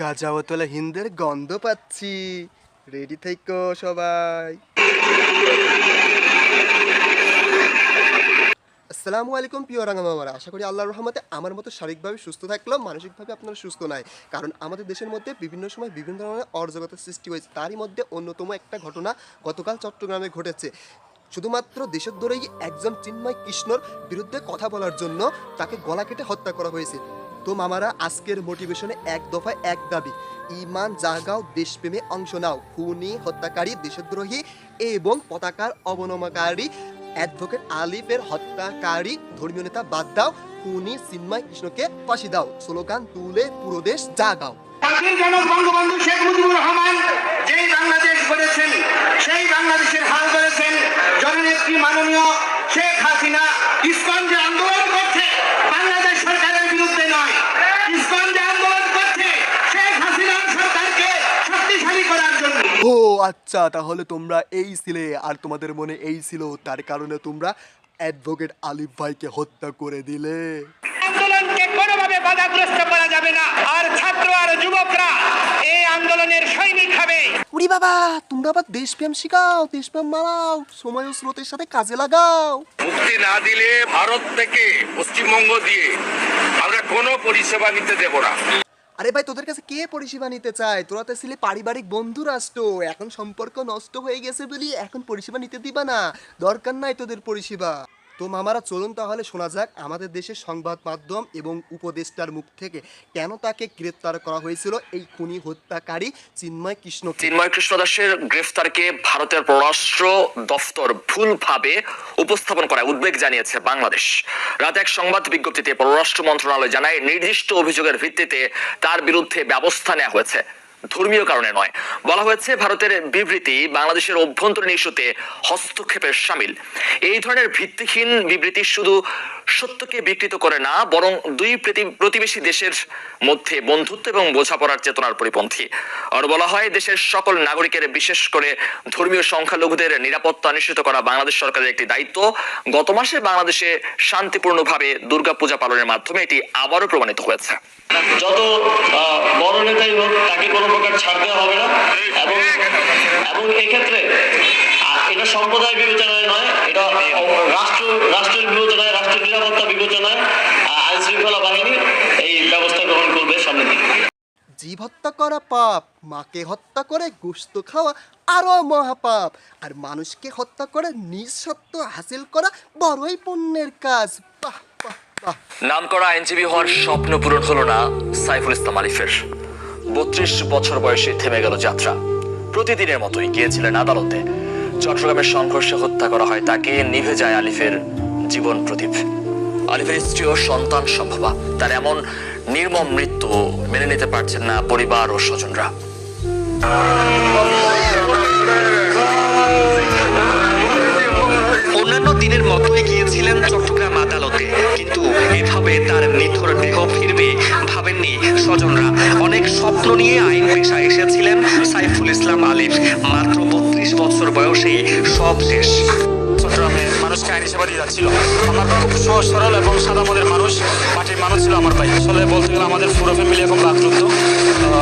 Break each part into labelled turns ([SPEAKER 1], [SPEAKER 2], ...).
[SPEAKER 1] গাজাওতলা হিন্দের গন্ধ পাচ্ছি। রেডি থেকো সবাই। আসসালামু আলাইকুম প্রিয় রাঙামামারা আশা করি আল্লাহর রহমতে আমার মতো শারীরিকভাবে সুস্থ থাকলেও মানসিকভাবে আপনারা সুস্থ নাই। কারণ আমাদের দেশের মধ্যে বিভিন্ন সময় বিভিন্ন ধরনের অরাজকতার সৃষ্টি হয়েছে। তারই মধ্যে অন্যতম একটা ঘটনা গতকাল চট্টগ্রামে ঘটেছে। শুধুমাত্র দেশের দৌড়েই একজন চিন্ময় কৃষ্ণর বিরুদ্ধে কথা বলার জন্য তাকে গলা কেটে হত্যা করা হয়েছে। তো মামারা আজকের মোটিভেশনে এক দফায় এক দাবি। ইমান জাগাও, দেশপ্রেমে অংশ নাও। খুনি, হত্যাকারী, দেশদ্রোহী এবং পতাকার অবনমকারী অ্যাডভোকেট আলিফের হত্যাকারী ধর্মীয় নেতা বাদ দাও। খুনি, চিন্ময় কৃষ্ণকে ফাঁসি দাও। স্লোগান, তুলে পুরো দেশ জাগাও।
[SPEAKER 2] জাতির জনক বঙ্গবন্ধু শেখ মুজিবুর রহমান যেই বাংলাদেশ গড়েছেন, সেই বাংলাদেশের হাল জননেত্রী মাননীয় শেখ হাসিনা যে আন্দোলন করছে, বাংলাদেশ সরকারের
[SPEAKER 1] আচ্ছা তাহলে তোমরা এই ছিলে আর তোমাদের মনে এই ছিল তার কারণে তোমরা অ্যাডভোকেট আলিফ ভাইকে হত্যা করে দিলে।
[SPEAKER 2] আন্দোলনকে কোনোভাবে বাধাগ্রস্ত করা যাবে না। আর ছাত্র আর যুবকরা এই আন্দোলনের সৈনিক হবে।
[SPEAKER 1] উরি বাবা তোমরা আবার দেশপ্রেম শিখাও দেশপ্রেম মারাও সময় ও স্রোতের সাথে কাজে লাগাও।
[SPEAKER 3] মুক্তি না দিলে ভারত থেকে পশ্চিমবঙ্গ দিয়ে আমরা কোনো পরিষেবা নিতে দেব না।
[SPEAKER 1] আরে ভাই, তোদের কাছে কে পরিষেবা নিতে চায়? তোরা তো ছিলে পারিবারিক বন্ধু রাষ্ট্র। এখন সম্পর্ক নষ্ট হয়ে গেছে বলি এখন পরিষেবা নিতে দিবা না। দরকার নাই তোদের পরিষেবা। তো মামারা, চলুন তাহলে শোনা যাক আমাদের দেশের সংবাদ মাধ্যম এবং উপদেষ্টার মুখ থেকে কেন তাকে গ্রেপ্তার করা হয়েছিল এই খুনি হত্যাকারী চিন্ময় কৃষ্ণকে
[SPEAKER 4] চিন্ময় কৃষ্ণ দাসের গ্রেফতারকে ভারতের পররাষ্ট্র দফতর ভুলভাবে উপস্থাপন করায় উদ্বেগ জানিয়েছে বাংলাদেশ। রাতে এক সংবাদ বিজ্ঞপ্তিতে পররাষ্ট্র মন্ত্রণালয় জানায়, নির্দিষ্ট অভিযোগের ভিত্তিতে তার বিরুদ্ধে ব্যবস্থা নেওয়া হয়েছে। ধর্মীয় কারণে নয়। বলা হয়েছে ভারতের বিবৃতি বাংলাদেশের অভ্যন্তরীণ ইস্যুতে হস্তক্ষেপের সামিল। এই ধরনের ভিত্তিহীন বিবৃতি শুধু সত্যকে বিকৃত করে না, বরং দুই প্রতিবেশী দেশের মধ্যে বন্ধুত্ব এবং বোঝাপড়ার চেতনার পরিপন্থী। আর বলা হয়, দেশের সকল নাগরিকের বিশেষ করে ধর্মীয় সংখ্যালঘুদের নিরাপত্তা নিশ্চিত করা বাংলাদেশ সরকারের একটি দায়িত্ব। গত মাসে বাংলাদেশে শান্তিপূর্ণভাবে দুর্গাপূজা পালনের মাধ্যমে এটি আবারও প্রমাণিত হয়েছে।
[SPEAKER 5] যত নেতাই হোক তাকে কোনো প্রকার ছাড় দেওয়া হবে না। এবং এবং এক্ষেত্রে এটা সম্প্রদায় বিবেচনায় নয় এটা রাষ্ট্র রাষ্ট্রের বিবেচনায় রাষ্ট্রের নিরাপত্তা বিবেচনায় আইন শৃঙ্খলা বাহিনী এই ব্যবস্থা গ্রহণ করবে সামনে দিকে।
[SPEAKER 1] জীব হত্যা করা পাপ মাকে হত্যা করে গোস্ত খাওয়া আরও মহাপাপ আর মানুষকে হত্যা করে নিজ সত্য হাসিল করা বড়ই পুণ্যের কাজ। বাহ বাহ বাহ।
[SPEAKER 4] নাম করা আইনজীবী হওয়ার স্বপ্ন পূরণ হলো না সাইফুল ইসলাম আলিফের। বত্রিশ বছর বয়সে থেমে গেল যাত্রা। প্রতিদিনের মতোই গিয়েছিলেন আদালতে। চট্টগ্রামের সংঘর্ষে হত্যা করা হয় তাকে, নিভে যায় আলিফের জীবন প্রদীপ। আলিফের স্ত্রী ও সন্তান সম্ভবা, তার এমন নির্মম মৃত্যু মেনে নিতে পারছেন না পরিবার ও স্বজনরা।
[SPEAKER 6] অন্যান্য দিনের মতোই গিয়েছিলেন চট্টগ্রাম আদালতে, কিন্তু এভাবে তার স্বজনরা। অনেক স্বপ্ন নিয়ে আইন পেশায় এসেছিলেন সাইফুল ইসলাম আলিফ। মাত্র বত্রিশ বছর বয়সেই সব শেষ।
[SPEAKER 7] মানুষকে আইন সেবা দিয়ে যাচ্ছিল। আমার খুব সহজ, সরল এবং সাদা মনের মানুষ। মাটির মানুষ ছিল আমার ভাই। আসলে বলতে গেলে আমাদের পুরো ফ্যামিলি এখন রাজযুক্ত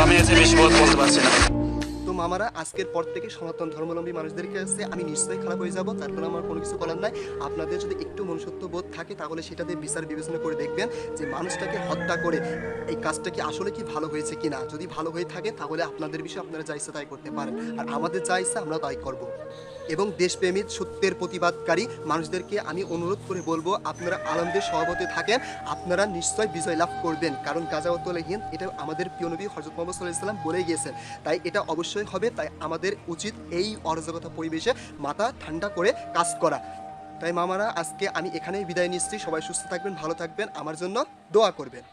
[SPEAKER 7] আমি এসে বেশি বলতে পারছি না।
[SPEAKER 1] মামারা আজকের পর থেকে সনাতন ধর্মাবলম্বী মানুষদের কাছে আমি নিশ্চয়ই খারাপ হয়ে যাব তার কারণে আমার কোনো কিছু করার নাই। আপনাদের যদি একটু মনুষ্যত্ব বোধ থাকে তাহলে সেটাতে বিচার বিবেচনা করে দেখবেন যে মানুষটাকে হত্যা করে এই কাজটা কি আসলে কি ভালো হয়েছে কিনা। যদি ভালো হয়ে থাকে তাহলে আপনাদের বিষয়ে আপনারা যা ইচ্ছা তাই করতে পারেন। আর আমাদের যা ইচ্ছা আমরা তাই করব। এবং দেশপ্রেমিক, সত্যের প্রতিবাদকারী মানুষদেরকে আমি অনুরোধ করে বলব, আপনারা আনন্দের সভাপতি থাকেন। আপনারা নিশ্চয় বিজয় লাভ করবেন। কারণ গাজাওয়াতলে হিন্দ এটা আমাদের প্রিয় নবী হজরত মোহাম্মদ সাল্লাহ ইসলাম বলে গিয়েছেন। তাই এটা অবশ্যই হবে, তাই আমাদের উচিত এই অরাজকতা পরিবেশে মাথা ঠান্ডা করে কাজ করা। তাই মামারা, আজকে আমি এখানেই বিদায় নিচ্ছি। সবাই সুস্থ থাকবেন, ভালো থাকবেন। আমার জন্য দোয়া করবেন।